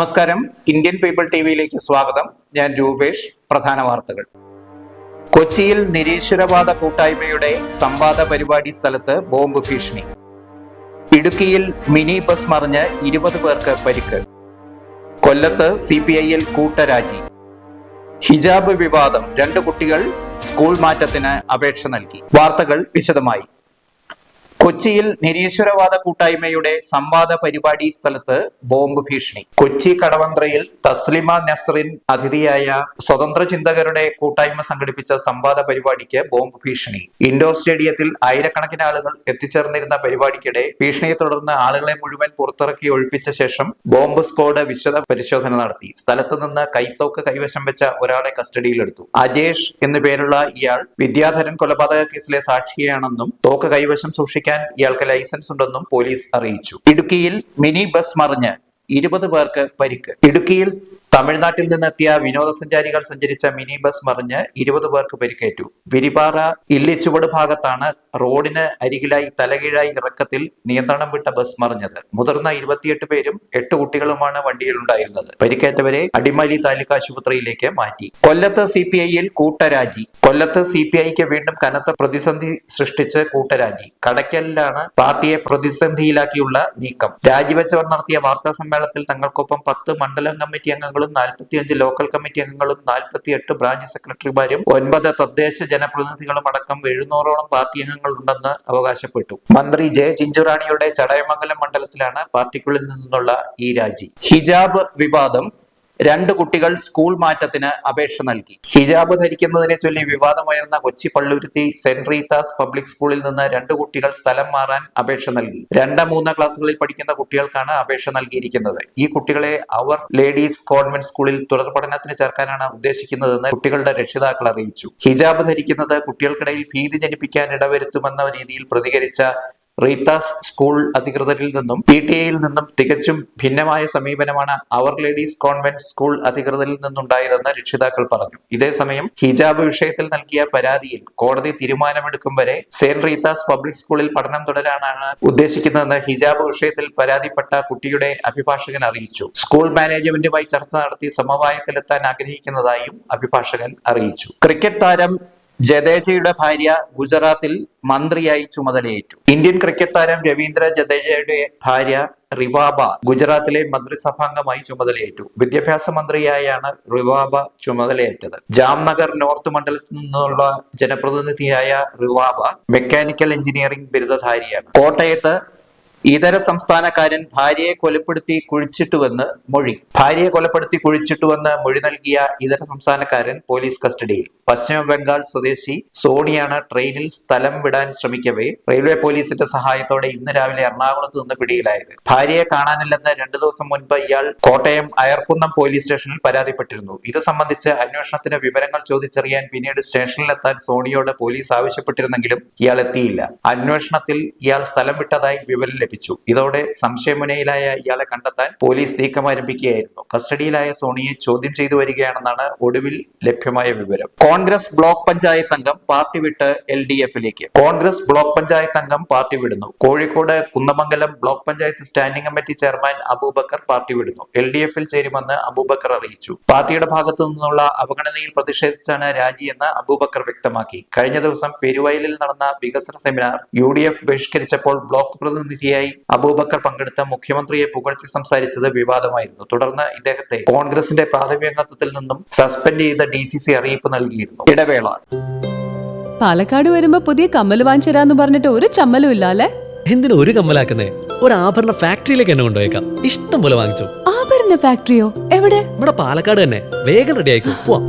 നമസ്കാരം. Indian people T വിയിലേക്ക് സ്വാഗതം. ഞാൻ രൂപേഷ്. പ്രധാന വാർത്തകൾ. കൊച്ചിയിൽ നിരീശ്വരവാദ കൂട്ടായ്മയുടെ സംവാദ പരിപാടി സ്ഥലത്ത് ബോംബ് ഭീഷണി. ഇടുക്കിയിൽ മിനി ബസ് മറിഞ്ഞ് ഇരുപത് പേർക്ക് പരിക്ക്. കൊല്ലത്ത് സി പി ഐയിൽ കൂട്ടരാജി. ഹിജാബ് വിവാദം. രണ്ട് കുട്ടികൾ സ്കൂൾ മാറ്റത്തിന് അപേക്ഷ നൽകി. വാർത്തകൾ വിശദമായി. കൊച്ചിയിൽ നിരീശ്വരവാദ കൂട്ടായ്മയുടെ സംവാദ പരിപാടി സ്ഥലത്ത് ബോംബ് ഭീഷണി. കൊച്ചി കടവന്ത്രയിൽ തസ്ലിമ നസ്റിൻ അതിഥിയായ സ്വതന്ത്ര ചിന്തകരുടെ കൂട്ടായ്മ സംഘടിപ്പിച്ച സംവാദ പരിപാടിക്ക് ബോംബ് ഭീഷണി. ഇൻഡോർ സ്റ്റേഡിയത്തിൽ ആയിരക്കണക്കിന് ആളുകൾ എത്തിച്ചേർന്നിരുന്ന പരിപാടിക്കിടെ ഭീഷണിയെ തുടർന്ന് ആളുകളെ മുഴുവൻ പുറത്തിറക്കി ഒഴിപ്പിച്ച ശേഷം ബോംബ് സ്ക്വാഡ് വിശദ പരിശോധന നടത്തി. സ്ഥലത്ത് നിന്ന് കൈത്തോക്ക് കൈവശം വെച്ച ഒരാളെ കസ്റ്റഡിയിലെടുത്തു. അജേഷ് എന്നു പേരുള്ള ഇയാൾ വിദ്യാധരൻ കൊലപാതക കേസിലെ സാക്ഷിയാണെന്നും തോക്ക് കൈവശം സൂക്ഷിക്കാൻ ഇയാൾക്ക് ലൈസൻസ് ഉണ്ടെന്നും പോലീസ് അറിയിച്ചു. ഇടുക്കിയിൽ മിനി ബസ് മറിഞ്ഞ് ഇരുപത് പേർക്ക് പരിക്ക്. ഇടുക്കിയിൽ തമിഴ്നാട്ടിൽ നിന്നെത്തിയ വിനോദസഞ്ചാരികൾ സഞ്ചരിച്ച മിനി ബസ് മറിഞ്ഞ് ഇരുപത് പേർക്ക് പരിക്കേറ്റു. വിരിപാറ ഇല്ലിച്ചുവട് ഭാഗത്താണ് റോഡിന് അരികിലായി തലകീഴായി ഇറക്കത്തിൽ നിയന്ത്രണം വിട്ട ബസ് മറിഞ്ഞത്. മുതിർന്ന ഇരുപത്തിയെട്ട് പേരും എട്ട് കുട്ടികളുമാണ് വണ്ടിയിലുണ്ടായിരുന്നത്. പരിക്കേറ്റവരെ അടിമാലി താലൂക്ക് ആശുപത്രിയിലേക്ക് മാറ്റി. കൊല്ലത്ത് സി പി ഐയിൽ കൂട്ടരാജി. കൊല്ലത്ത് സി പി ഐക്ക് വീണ്ടും കനത്ത പ്രതിസന്ധി സൃഷ്ടിച്ച് കൂട്ടരാജി. കടയ്ക്കലിലാണ് പാർട്ടിയെ പ്രതിസന്ധിയിലാക്കിയുള്ള നീക്കം. രാജിവെച്ചവർ നടത്തിയ വാർത്താ സമ്മേളനത്തിൽ തങ്ങൾക്കൊപ്പം പത്ത് മണ്ഡലം കമ്മിറ്റി അംഗങ്ങളും നാൽപ്പത്തിയഞ്ച് ലോക്കൽ കമ്മിറ്റി അംഗങ്ങളും നാൽപ്പത്തിയെട്ട് ബ്രാഞ്ച് സെക്രട്ടറിമാരും ഒൻപത് തദ്ദേശ ജനപ്രതിനിധികളും അടക്കം എഴുന്നൂറോളം പാർട്ടി അംഗങ്ങൾ ഉണ്ടെന്ന് അവകാശപ്പെട്ടു. മന്ത്രി ജെ ചിഞ്ചുറാണിയുടെ ചടയമംഗലം മണ്ഡലത്തിലാണ് പാർട്ടിക്കുള്ളിൽ നിന്നുള്ള ഈ രാജി. ഹിജാബ് വിവാദം രണ്ട് കുട്ടികൾ സ്കൂൾ മാറ്റത്തിന് അപേക്ഷ നൽകി. ഹിജാബ് ധരിക്കുന്നതിനെ ചൊല്ലി വിവാദമുയർന്ന Kochi Palluruthy Saint Rita's public സ്കൂളിൽ നിന്ന് രണ്ട് കുട്ടികൾ സ്ഥലം മാറാൻ അപേക്ഷ നൽകി. രണ്ട് മൂന്ന് ക്ലാസ്സുകളിൽ പഠിക്കുന്ന കുട്ടികൾക്കാണ് അപേക്ഷ നൽകിയിരിക്കുന്നത്. ഈ കുട്ടികളെ അവർ ലേഡീസ് കോൺവെന്റ് സ്കൂളിൽ തുടർ പഠനത്തിന് ചേർക്കാനാണ് ഉദ്ദേശിക്കുന്നതെന്ന് കുട്ടികളുടെ രക്ഷിതാക്കൾ അറിയിച്ചു. ഹിജാബ് ധരിക്കുന്നത് കുട്ടികൾക്കിടയിൽ ഭീതി ജനിപ്പിക്കാൻ ഇടവരുത്തുമെന്ന രീതിയിൽ പ്രതികരിച്ച റീത്താസ് സ്കൂൾ അധികൃതരിൽ നിന്നും പി ടി എയിൽ നിന്നും തികച്ചും ഭിന്നമായ സമീപനമാണ് അവർ ലേഡീസ് കോൺവെന്റ് സ്കൂൾ അധികൃതരിൽ നിന്നുണ്ടായതെന്ന് രക്ഷിതാക്കൾ പറഞ്ഞു. ഇതേസമയം ഹിജാബ് വിഷയത്തിൽ നൽകിയ പരാതിയിൽ കോടതി തീരുമാനമെടുക്കും വരെ സെന്റ് റീത്താസ് പബ്ലിക് സ്കൂളിൽ പഠനം തുടരാനാണ് ഉദ്ദേശിക്കുന്നതെന്ന് ഹിജാബ് വിഷയത്തിൽ പരാതിപ്പെട്ട കുട്ടിയുടെ അഭിഭാഷകൻ അറിയിച്ചു. സ്കൂൾ മാനേജ്മെന്റുമായി ചർച്ച നടത്തി സമവായത്തിലെത്താൻ ആഗ്രഹിക്കുന്നതായും അഭിഭാഷകൻ അറിയിച്ചു. ക്രിക്കറ്റ് താരം ജഡേജയുടെ ഭാര്യ ഗുജറാത്തിൽ മന്ത്രിയായി ചുമതലയേറ്റു. ഇന്ത്യൻ ക്രിക്കറ്റ് താരം രവീന്ദ്ര ജദേജയുടെ ഭാര്യ റിവാബ ഗുജറാത്തിലെ മന്ത്രിസഭാംഗമായി ചുമതലയേറ്റു. വിദ്യാഭ്യാസ മന്ത്രിയായാണ് റിവാബ ചുമതലയേറ്റത്. ജാംനഗർ നോർത്ത് മണ്ഡലത്തിൽ നിന്നുള്ള ജനപ്രതിനിധിയായ റിവാബ മെക്കാനിക്കൽ എഞ്ചിനീയറിംഗ് ബിരുദധാരിയാണ്. കോട്ടയത്ത് ഇതര സംസ്ഥാനക്കാരൻ ഭാര്യയെ കൊലപ്പെടുത്തി കുഴിച്ചിട്ടുവെന്ന് മൊഴി. ഭാര്യയെ കൊലപ്പെടുത്തി കുഴിച്ചിട്ടുവെന്ന് മൊഴി നൽകിയ ഇതര സംസ്ഥാനക്കാരൻ പോലീസ് കസ്റ്റഡിയിൽ. പശ്ചിമ ബംഗാൾ സ്വദേശി സോണിയാണ് ട്രെയിനിൽ സ്ഥലം വിടാൻ ശ്രമിക്കവേ റെയിൽവേ പോലീസിന്റെ സഹായത്തോടെ ഇന്ന് രാവിലെ എറണാകുളത്ത് നിന്ന് പിടിയിലായത്. ഭാര്യയെ കാണാനില്ലെന്ന് രണ്ടു ദിവസം മുൻപ് ഇയാൾ കോട്ടയം അയർക്കുന്നം പോലീസ് സ്റ്റേഷനിൽ പരാതിപ്പെട്ടിരുന്നു. ഇത് സംബന്ധിച്ച് അന്വേഷണത്തിന് വിവരങ്ങൾ ചോദിച്ചറിയാൻ പിന്നീട് സ്റ്റേഷനിലെത്താൻ സോണിയോട് പോലീസ് ആവശ്യപ്പെട്ടിരുന്നെങ്കിലും ഇയാൾ എത്തിയില്ല. അന്വേഷണത്തിൽ ഇയാൾ സ്ഥലം വിട്ടതായി വിവരം ലഭിച്ചു ഇതോടെ സംശയമുനയിലായ ഇയാളെ കണ്ടെത്താൻ പോലീസ് നീക്കം ആരംഭിക്കുകയായിരുന്നു കസ്റ്റഡിയിലായ സോണിയെ ചോദ്യം ചെയ്തു വരികയാണെന്നാണ് ഒടുവിൽ ലഭ്യമായ വിവരം. കോൺഗ്രസ് ബ്ലോക്ക് പഞ്ചായത്ത് അംഗം പാർട്ടി വിട്ട് എൽ ഡി എഫിലേക്ക്. കോൺഗ്രസ് ബ്ലോക്ക് പഞ്ചായത്ത് അംഗം പാർട്ടി വിടുന്നു. Kozhikode Kunnamangalam block panchayat standing committee chairman Abubakar party വിടുന്നു. എൽ ഡി എഫിൽ ചേരുമെന്ന് അബൂബക്കർ അറിയിച്ചു. പാർട്ടിയുടെ ഭാഗത്തു നിന്നുള്ള അവഗണനയിൽ പ്രതിഷേധിച്ചാണ് രാജിയെന്ന് അബൂബക്കർ വ്യക്തമാക്കി. കഴിഞ്ഞ ദിവസം പെരുവയലിൽ നടന്ന വികസന സെമിനാർ യു ഡി എഫ് ബഹിഷ്കരിച്ചപ്പോൾ ബ്ലോക്ക് പ്രതിനിധിയായി അബൂബക്കർ പങ്കെടുത്ത മുഖ്യമന്ത്രിയെ പുകഴ്ത്തി സംസാരിച്ചത് വിവാദമായിരുന്നു. തുടർന്ന് ഇദ്ദേഹത്തെ കോൺഗ്രസിന്റെ പ്രാഥമിക അംഗത്വത്തിൽ നിന്നും സസ്പെൻഡ് ചെയ്ത ഡി സി സി അറിയിപ്പ് നൽകിയിരുന്നു. ഇടവേള. പാലക്കാട് വരുമ്പോ പുതിയ കമ്മൽ വാങ്ങിച്ചരാന്ന് പറഞ്ഞിട്ട് ഒരു ചമ്മലും ഇല്ല അല്ലെ എന്തിനു ഒരു കമ്മലാക്കുന്നേ? ഒരു ആഭരണ ഫാക്ടറിയിലേക്ക് എന്നെ കൊണ്ടുപോയേക്കാം. ഇഷ്ടം പോലെ വാങ്ങിച്ചു. ആഭരണ ഫാക്ടറിയോ? എവിടെ? ഇവിടെ പാലക്കാട് തന്നെ. വേഗം റെഡി ആയിക്കോ. പോവാം.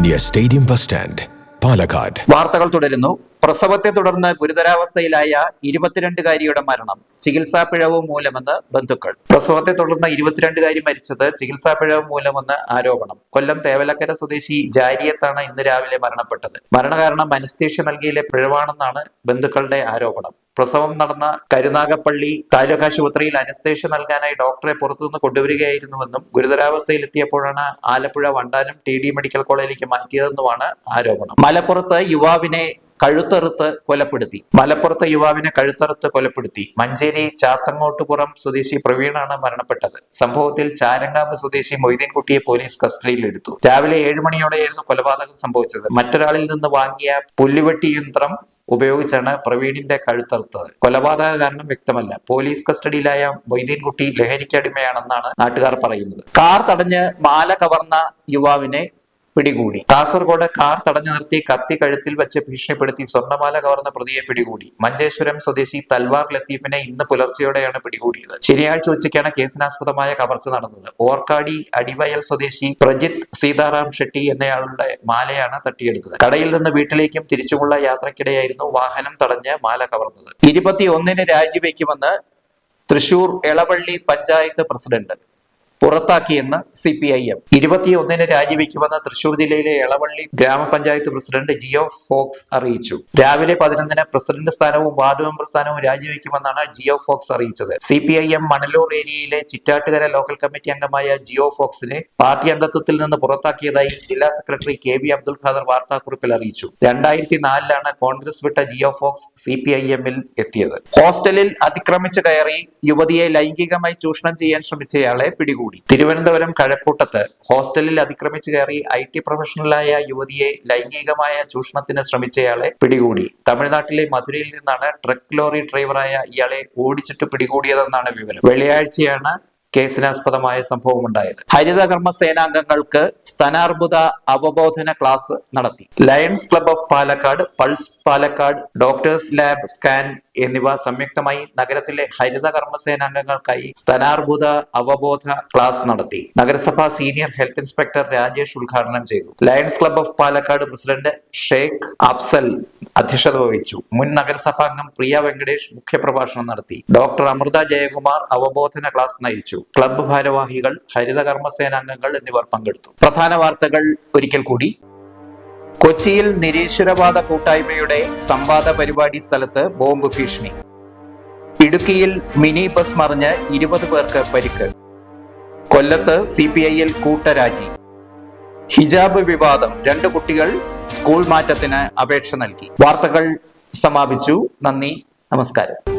near stadium bus stand Palakkad വാർത്തകൾ തുടരുന്നു. പ്രസവത്തെ തുടർന്ന് ഗുരുതരാവസ്ഥയിലായ ഇരുപത്തിരണ്ടുകാരിയുടെ മരണം. ചികിത്സാ പിഴവ് മൂലമെന്ന് ബന്ധുക്കൾ. പ്രസവത്തെ തുടർന്ന് ഇരുപത്തിരണ്ടുകാരി മരിച്ചത് ചികിത്സാ പിഴവ് മൂലമെന്ന് ആരോപണം. കൊല്ലം തേവലക്കര സ്വദേശി ജാരിയത്താണ് ഇന്ന് രാവിലെ മരണപ്പെട്ടത്. മരണകാരണം അനസ്തേഷ്യ നൽകിയിലെ പിഴവാണെന്നാണ് ബന്ധുക്കളുടെ ആരോപണം. പ്രസവം നടന്ന കരുനാഗപ്പള്ളി താലൂക്ക് ആശുപത്രിയിൽ അനസ്തേഷ്യ നൽകാനായി ഡോക്ടറെ പുറത്തുനിന്ന് കൊണ്ടുവരികയായിരുന്നുവെന്നും ഗുരുതരാവസ്ഥയിൽ എത്തിയപ്പോഴാണ് ആലപ്പുഴ വണ്ടാനം ടി മെഡിക്കൽ കോളേജിലേക്ക് മാറ്റിയതെന്നുമാണ് ആരോപണം. മലപ്പുറത്ത് യുവാവിനെ കഴുത്തറുത്ത് കൊലപ്പെടുത്തി. മലപ്പുറത്തെ യുവാവിനെ കഴുത്തറുത്ത് കൊലപ്പെടുത്തി. മഞ്ചേരി ചാത്തങ്ങോട്ടുപുറം സ്വദേശി പ്രവീണാണ് മരണപ്പെട്ടത്. സംഭവത്തിൽ ചാരങ്കാവ് സ്വദേശി മൊയ്തീൻകുട്ടിയെ പോലീസ് കസ്റ്റഡിയിലെടുത്തു. രാവിലെ ഏഴ് മണിയോടെയായിരുന്നു കൊലപാതകം സംഭവിച്ചത്. മറ്റൊരാളിൽ നിന്ന് വാങ്ങിയ പുല്ലുവെട്ടി യന്ത്രം ഉപയോഗിച്ചാണ് പ്രവീണിന്റെ കഴുത്തറുത്തത്. കൊലപാതക കാരണം വ്യക്തമല്ല. പോലീസ് കസ്റ്റഡിയിലായ മൊയ്തീൻകുട്ടി ലഹരിക്കടിമയാണെന്നാണ് നാട്ടുകാർ പറയുന്നത്. കാർ തടഞ്ഞ് മാല കവർന്ന യുവാവിനെ പിടികൂടി. കാസർഗോഡ് കാർ തടഞ്ഞു നിർത്തി കത്തി കഴുത്തിൽ വെച്ച് ഭീഷണിപ്പെടുത്തി സ്വർണമാല കവർന്ന പ്രതിയെ പിടികൂടി. മഞ്ചേശ്വരം സ്വദേശി തൽവാർ ലത്തീഫിനെ ഇന്ന് പുലർച്ചെയോടെയാണ് പിടികൂടിയത്. ശനിയാഴ്ച ഉച്ചയ്ക്കാണ് കേസിനാസ്പദമായ കവർച്ച നടന്നത്. ഓർക്കാടി അടിവയൽ സ്വദേശി പ്രജിത് സീതാറാം ഷെട്ടി എന്നയാളുടെ മാലയാണ് തട്ടിയെടുത്തത്. കടയിൽ നിന്ന് വീട്ടിലേക്കും തിരിച്ചുമുള്ള യാത്രക്കിടെയായിരുന്നു വാഹനം തടഞ്ഞ് മാല കവർന്നത്. ഇരുപത്തി ഒന്നിന് രാജിവെക്കുമെന്ന് തൃശൂർ എളവള്ളി പഞ്ചായത്ത് പ്രസിഡന്റ് പുറത്താക്കിയെന്ന് സി പി ഐ എം. ഇരുപത്തിയൊന്നിന് രാജിവെക്കുമെന്ന് തൃശൂർ ജില്ലയിലെ എളവള്ളി ഗ്രാമപഞ്ചായത്ത് പ്രസിഡന്റ് ജിയോ ഫോക്സ് അറിയിച്ചു. രാവിലെ പതിനൊന്നിന് പ്രസിഡന്റ് സ്ഥാനവും വാർഡ് മെമ്പർ സ്ഥാനവും രാജിവെക്കുമെന്നാണ് ജിയോ ഫോക്സ് അറിയിച്ചത്. C P I M Manalur ഏരിയയിലെ ചിറ്റാട്ടുകര ലോക്കൽ കമ്മിറ്റി അംഗമായ ജിയോ ഫോക്സിനെ പാർട്ടി അംഗത്വത്തിൽ നിന്ന് പുറത്താക്കിയതായി ജില്ലാ secretary K V Abdul Khader വാർത്താക്കുറിപ്പിൽ അറിയിച്ചു. രണ്ടായിരത്തി നാലിലാണ് കോൺഗ്രസ് വിട്ട Geo Fox C P I എമ്മിൽ എത്തിയത്. ഹോസ്റ്റലിൽ അതിക്രമിച്ചു കയറി യുവതിയെ ലൈംഗികമായി ചൂഷണം ചെയ്യാൻ ശ്രമിച്ചയാളെ പിടികൂടി. തിരുവനന്തപുരം കഴക്കൂട്ടത്ത് ഹോസ്റ്റലിൽ അതിക്രമിച്ചു കയറി ഐ ടി പ്രൊഫഷണലായ യുവതിയെ ലൈംഗികമായ ചൂഷണത്തിന് ശ്രമിച്ചയാളെ പിടികൂടി. തമിഴ്നാട്ടിലെ മധുരയിൽ നിന്നാണ് ട്രക്ക് ലോറി ഡ്രൈവറായ ഇയാളെ ഓടിച്ചിട്ട് പിടികൂടിയതെന്നാണ് വിവരം. വെള്ളിയാഴ്ചയാണ് കേസിനാസ്പദമായ സംഭവം ഉണ്ടായത് ഹരിതകർമ്മ സേനാംഗങ്ങൾക്ക് സ്തനാർബുദ അവബോധന ക്ലാസ് നടത്തി. Lions club of Palakkad Pulse Palakkad doctors lab scan എന്നിവ സംയുക്തമായി നഗരത്തിലെ ഹരിതകർമ്മ സേനാംഗങ്ങൾക്കായി സ്തനാർബുദ അവബോധ ക്ലാസ് നടത്തി. നഗരസഭാ സീനിയർ ഹെൽത്ത് ഇൻസ്പെക്ടർ രാജേഷ് ഉദ്ഘാടനം ചെയ്തു. Lions club of Palakkad president Sheikh Afzal അധ്യക്ഷത വഹിച്ചു. മുൻ നഗരസഭാംഗം പ്രിയ വെങ്കടേഷ് മുഖ്യപ്രഭാഷണം നടത്തി. ഡോക്ടർ അമൃത ജയകുമാർ അവബോധന ക്ലാസ് നയിച്ചു. ക്ലബ്ബ് ഭാരവാഹികൾ ഹരിതകർമ്മസേനാംഗങ്ങൾ എന്നിവർ പങ്കെടുത്തു. പ്രധാന വാർത്തകൾ ഒരിക്കൽ കൂടി. കൊച്ചിയിൽ നിരീശ്വരവാദ കൂട്ടായ്മയുടെ സംവാദ പരിപാടി സ്ഥലത്ത് ബോംബ് ഭീഷണി. ഇടുക്കിയിൽ മിനി ബസ് മറിഞ്ഞ് ഇരുപത് പേർക്ക് പരിക്ക്. കൊല്ലത്ത് സി പി ഐയിൽ കൂട്ടരാജി. ഹിജാബ് വിവാദം. രണ്ട് കുട്ടികൾ സ്കൂൾ മാറ്റത്തിന് അപേക്ഷ നൽകി. വാർത്തകൾ സമാപിച്ചു. നന്ദി. നമസ്കാരം.